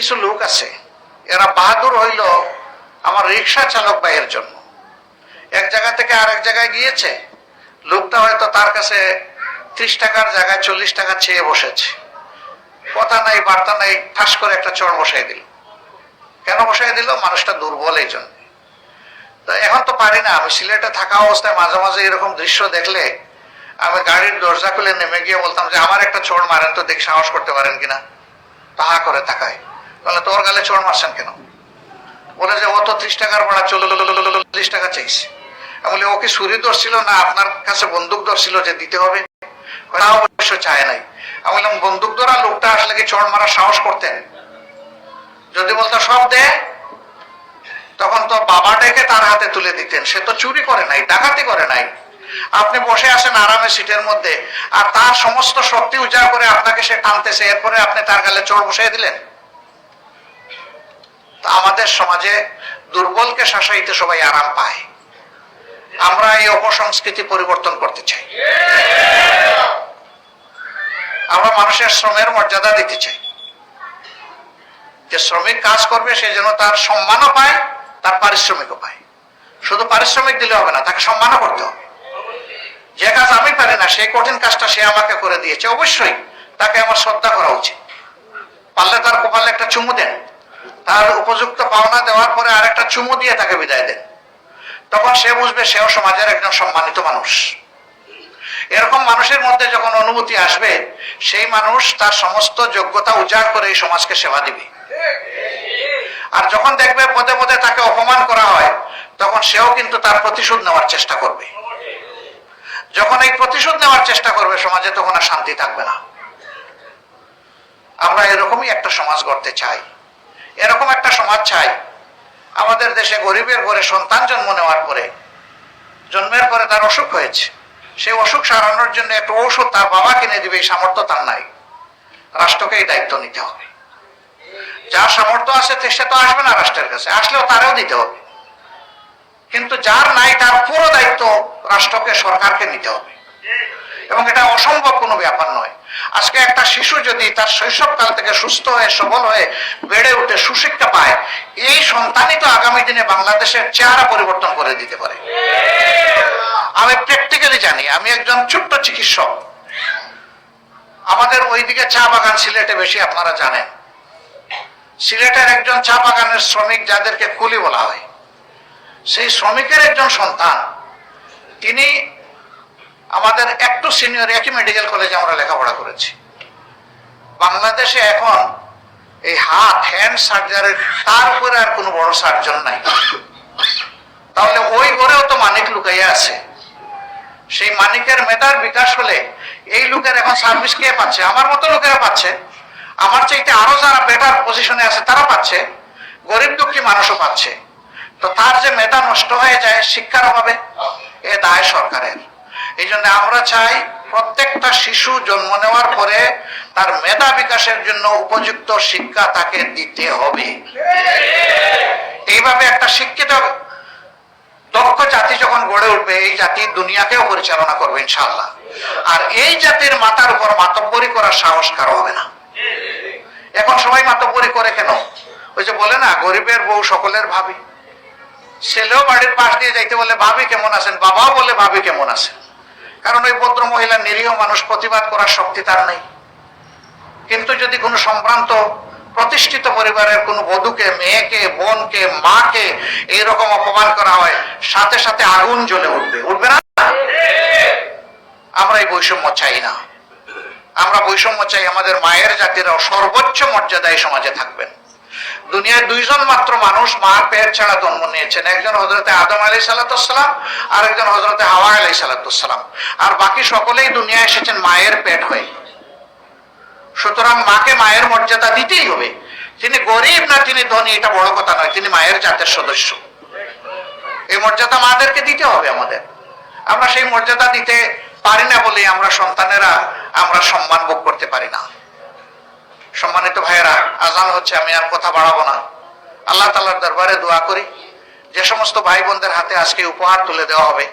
কিছু লোক আছে, এরা বাহাদুর হইল আমার রিক্সা চালক ভাইয়ের জন্য। এক জায়গা থেকে আরেক জায়গায় গিয়েছে, লোকটা হয়তো তার কাছে ত্রিশ টাকার জায়গায় চল্লিশ টাকা চেয়ে বসেছে। কথা নাই, বার্তা নাই, ঠাস করে একটা চড় বসাই দিল। কেন বসাই দিল? মানুষটা দুর্বল এই জন্য। তো এখন তো পারি না, আমি সিলেটে থাকা অবস্থায় মাঝে মাঝে এরকম দৃশ্য দেখলে আমি গাড়ির দরজা খুলে নেমে গিয়ে বলতাম যে, আমার একটা চোর মারেন তো দেখি সাহস করতে পারেন কিনা? তাহা করে তাকায় বলে তোর গালে চোর মারছেন কেন? বলে যে ও তো ত্রিশ টাকার ভাড়া চল্লিশ টাকা চাইছে। আমি বলি, ও কি ছুরি ধরছিল না আপনার কাছে বন্দুক ধরছিল যে দিতে হবে? তা অবশ্য চায় নাই। আমি বললাম, বন্দুক ধরা লোকটা আসলে কি চোর মারার সাহস করতেন? যদি বলতো সব দে, তখন তো বাবা ডেকে তার হাতে তুলে দিতেন। সে তো চুরি করে নাই, ডাকাতি করে নাই। আপনি বসে আছেন আরামে সিটের মধ্যে, আর তার সমস্ত শক্তি উজাড় করে আপনাকে সে টানতেছে, এরপরে আপনি তার গালে চড় বসাই দিলেন? আমাদের সমাজে দুর্বলকে শাসাইতে সবাই আরাম পায়। আমরা এই অপসংস্কৃতি পরিবর্তন করতে চাই। আমরা মানুষের শ্রমের মর্যাদা দিতে চাই। যে শ্রমিক কাজ করবে, সে যেন তার সম্মানও পায়, তার পারিশ্রমিকও পায়। শুধু পারিশ্রমিক দিলে হবে না, তাকে সম্মানও করতে হবে। যে কাজ আমি পারি না সেই কঠিন কাজটা সে আমাকে করে দিয়েছে, অবশ্যই তাকে আমার শ্রদ্ধা করা উচিত। পারলে তার কপালে একটা চুমু দেন। তার উপযুক্ত পাওনা দেওয়ার পরে আর একটা চুমু দিয়ে তাকে বিদায় দেন। তখন সে বুঝবে সেও সমাজের একজন সম্মানিত মানুষ। এরকম মানুষের মধ্যে যখন অনুভূতি আসবে, সেই মানুষ তার সমস্ত যোগ্যতা উজাড় করে এই সমাজকে সেবা দিবে। আর যখন দেখবে পদে পদে তাকে অপমান করা হয়, তখন সেও কিন্তু তার প্রতিশোধ নেওয়ার চেষ্টা করবে। যখন এই প্রতিশোধ নেওয়ার চেষ্টা করবে, সমাজে তখন আর শান্তি থাকবে না। আমরা এরকমই একটা সমাজ গড়তে চাই। এরকম একটা সমাজ চাই। আমাদের দেশে গরিবের ঘরে সন্তান জন্ম নেওয়ার পরে, জন্মের পরে তার অসুখ হয়েছে। সেই অসুখ সারানোর জন্য একটা ঔষধ তার বাবা কিনে দিবে, এই সামর্থ্য তার নাই। রাষ্ট্রকে এই দায়িত্ব নিতে হবে। যার সামর্থ্য আছে সে তো আসবে না রাষ্ট্রের কাছে, আসলেও তারও দিতে হবে। কিন্তু যার নাই তার পুরো দায়িত্ব রাষ্ট্রকে, সরকারকে নিতে হবে। এবং এটা অসম্ভব কোনো ব্যাপার নয়। আজকে একটা শিশু যদি তার শৈশবকাল থেকে সুস্থ হয়ে, সবল হয়ে বেড়ে উঠে সুশিক্ষা পায়, এই সন্তানই তো আগামী দিনে বাংলাদেশের চেহারা পরিবর্তন করে দিতে পারে। আমি প্র্যাকটিক্যালি জানি, আমি একজন ছোট্ট চিকিৎসক। আমাদের ওইদিকে চা বাগান সিলেটে বেশি আপনারা জানেন। সিলেটের একজন চা বাগানের শ্রমিক যাদেরকে কুলি বলা হয়, সেই শ্রমিকের একজন সন্তান, তিনি আমাদের একটু সিনিয়র একই মেডিকেল কলেজে আমরা লেখাপড়া করেছি। বাংলাদেশে এখন এই হাত হ্যান্ড সার্জারির তার উপরে আর কোনো বড় সার্জন নাই। তাহলে ওই ঘরেও তো মানিক লুকাইয়া আছে। সেই মানিকের মেধার বিকাশ হলে এই লোকের এখন সার্ভিস কে পাচ্ছে? আমার মতো লোকেরা পাচ্ছে। আমার চাইতে আরও যারা বেটার পজিশনে আছে, তারা পাচ্ছে। গরিব দুঃখী মানুষও পাচ্ছে। তো তার যে মেধা নষ্ট হয়ে যায় শিক্ষার অভাবে, এ দায় সরকারের। এই জন্য আমরা চাই প্রত্যেকটা শিশু জন্ম নেওয়ার পরে তার মেধা বিকাশের জন্য উপযুক্ত শিক্ষা তাকে দিতে হবে। এইভাবে একটা শিক্ষিত দক্ষ জাতি যখন গড়ে উঠবে, এই জাতি দুনিয়াকেও পরিচালনা করবে ইনশাল্লাহ আর এই জাতির মাথার উপর মাতব্বরি করার সাহস কারও হবে না। এখন সবাই মাতব্বরি করে কেন? ওই যে বলে না, গরিবের বউ সকলের ভাবি। ছেলেও বাড়ির পাশ দিয়ে যাইতে বলে, ভাবি কেমন আছেন? বাবাও বলে, ভাবি কেমন আছেন? কারণ ওই ভদ্র মহিলা নিরীহ মানুষ প্রতিবাদ করার শক্তি তার নেই। কিন্তু যদি কোনো সম্ভ্রান্ত প্রতিষ্ঠিত পরিবারের কোনো বধূকে, মেয়েকে, বোনকে, মাকে এইরকম অপমান করা হয়, সাথে সাথে আগুন জ্বলে উঠবে। উঠবে না? আমরা এই বৈষম্য চাই না। আমরা বৈষম্য চাই আমাদের মায়ের জাতিরাও সর্বোচ্চ মর্যাদায় সমাজে থাকবেন। দুনিয়ায় দুইজন মাত্র মানুষ মার পেট ছাড়া জন্ম নিয়েছেন। একজন হজরতে আদম আলাই সালাতাম আর একজন হজরতে হাওয়া আলাই সালাতাম আর বাকি সকলেই দুনিয়ায় এসেছেন মায়ের পেট হয়ে। সুতরাং মাকে মায়ের মর্যাদা দিতেই হবে। তিনি গরিব না তিনি ধনী, এটা বড় কথা নয়, তিনি মায়ের জাতের সদস্য। এই মর্যাদা মাদেরকে দিতে হবে আমাদের। আমরা সেই মর্যাদা দিতে পারি না বলে আমরা সন্তানেরা আমরা সম্মান ভোগ করতে পারি না। সম্মানিত ভাইয়েরা আজান হচ্ছে, আমি আর কথা বাড়াবো না। আল্লাহ তালার দরবারে দোয়া করি, যে সমস্ত ভাই বোনদের হাতে আজকে উপহার তুলে দেওয়া হবে।